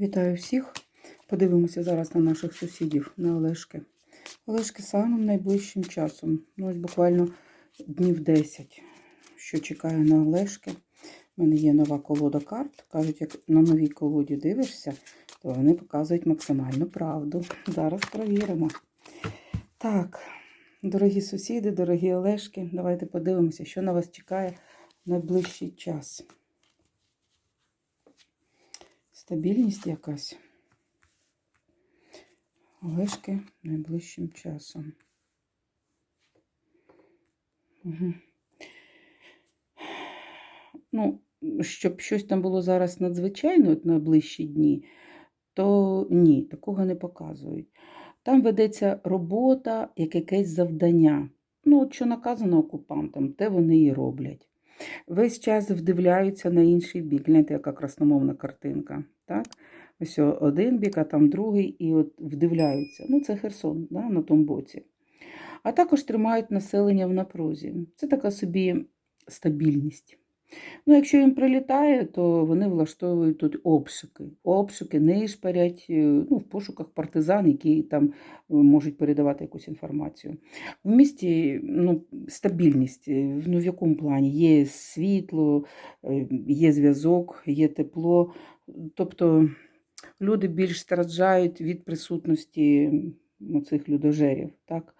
Вітаю всіх. Подивимося зараз на наших сусідів, на Олешки. Олешки самим найближчим часом. Ну, ось буквально днів 10, що чекаю на Олешки. У мене є нова колода карт. Кажуть, як на новій колоді дивишся, то вони показують максимальну правду. Зараз перевіримо. Так, дорогі сусіди, дорогі Олешки, давайте подивимося, що на вас чекає найближчий час. Стабільність якась. Олешки найближчим часом. Угу. Ну, щоб щось там було зараз надзвичайно от найближчі дні, то ні, такого не показують. Там ведеться робота, як якесь завдання. Ну, от що наказано окупантам, те вони і роблять. Весь час вдивляються на інший бік. Гляньте, яка красномовна картинка. Так? Ось один бік, а там другий, і от вдивляються. Ну, це Херсон да, на тому боці. А також тримають населення в напрузі. Це така собі стабільність. Ну, якщо їм прилітає, то вони влаштовують тут обшуки. Обшуки нишпарять ну, в пошуках партизан, які там е, можуть передавати якусь інформацію. В місті ну, стабільність. Ну, в якому плані? Є світло, е, є зв'язок, є тепло. Тобто люди більш страждають від присутності цих людожерів. Так?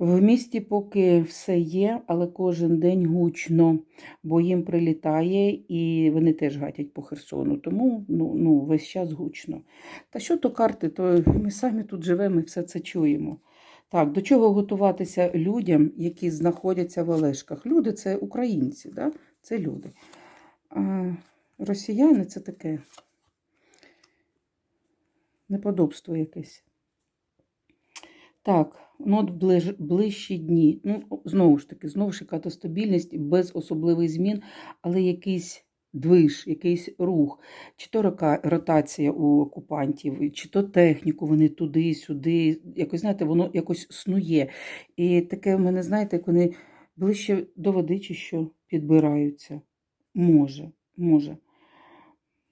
В місті поки все є, але кожен день гучно, бо їм прилітає і вони теж гатять по Херсону. Тому ну, ну, весь час гучно. Та що то карти, то ми самі тут живемо і все це чуємо. Так, до чого готуватися людям, які знаходяться в Олешках? Люди це українці, да? це люди. А росіяни це таке неподобство якесь. Так, ну от ближ, ближчі дні. Ну, знову ж таки, знову яка стабільність без особливих змін, але якийсь движ, якийсь рух, чи то ротація у окупантів, чи то техніку вони туди, сюди. Якось, знаєте, воно якось снує. І таке в мене, знаєте, як вони ближче до води, чи що підбираються. Може, може.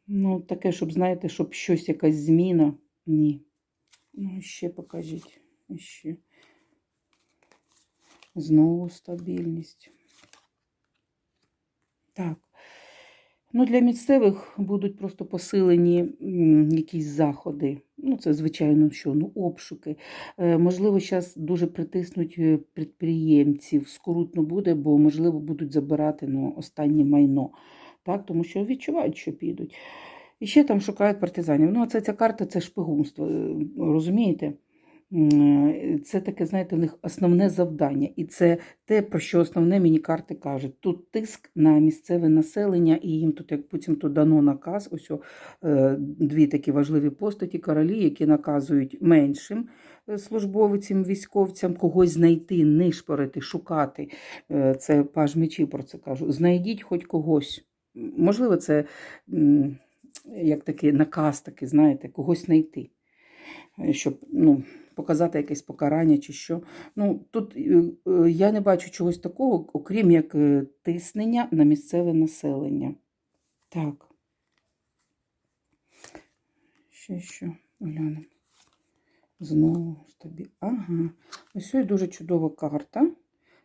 Ну, таке, щоб, знаєте, щоб щось, якась зміна. Ні. Ну, ще покажіть. Ще. Знову стабільність. Так. Ну, Для місцевих будуть просто посилені якісь заходи. Ну, це, звичайно, що, ну, обшуки. Е, можливо, зараз дуже притиснуть е, підприємців. Скрутно буде, бо, можливо, будуть забирати ну, останнє майно. Так? Тому що відчувають, що підуть. І ще там шукають партизанів. Ну, а це ця карта це шпигунство. е, Розумієте? М, Це таке, знаєте, в них основне завдання. І це те, про що основне мені карти кажуть. Тут тиск на місцеве населення, і їм тут, як потім тут дано наказ, ось о, е, дві такі важливі постаті, королі, які наказують меншим е, службовцям, військовцям когось знайти, нишпорити, шукати. Е, Це паж мечів про це кажу. Знайдіть хоч когось. Можливо, це як такий наказ, такий, знаєте, когось знайти. Е, Щоб ну, показати якесь покарання чи що. Ну, Тут е, е, я не бачу чогось такого, окрім як е, тиснення на місцеве населення. Так. Ще що, глянемо. Знову тобі. Ага. Ось і дуже чудова карта.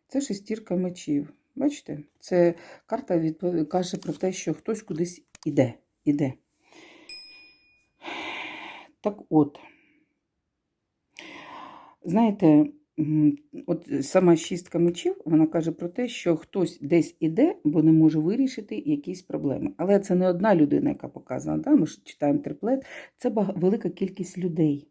Це шестірка мечів. Бачите? Це карта відпов... каже про те, що хтось кудись іде. іде. Так от. Знаєте, от сама шістка мечів, вона каже про те, що хтось десь іде, бо не може вирішити якісь проблеми. Але це не одна людина, яка показана. Да? Ми ж читаємо триплет, це велика кількість людей.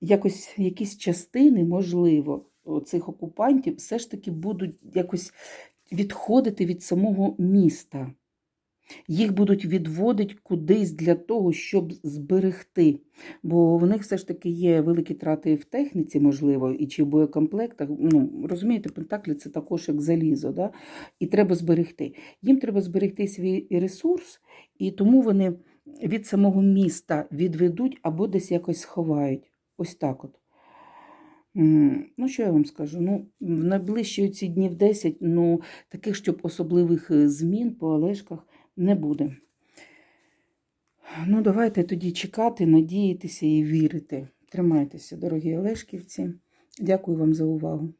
Якось якісь частини, можливо, цих окупантів все ж таки будуть якось відходити від самого міста. Їх будуть відводити кудись для того, щоб зберегти. Бо в них все ж таки є великі трати в техніці, можливо, і чи в боєкомплектах. Ну, розумієте, пентаклі це також як залізо, да? і треба зберегти. Їм треба зберегти свій ресурс, і тому вони від самого міста відведуть або десь якось сховають. Ось так от. Ну, що я вам скажу? Ну, в найближчі ці днів 10, ну, таких, щоб особливих е, змін по Олешках не буде. Ну, давайте тоді чекати, надіятися і вірити. Тримайтеся, дорогі Олешківці. Дякую вам за увагу.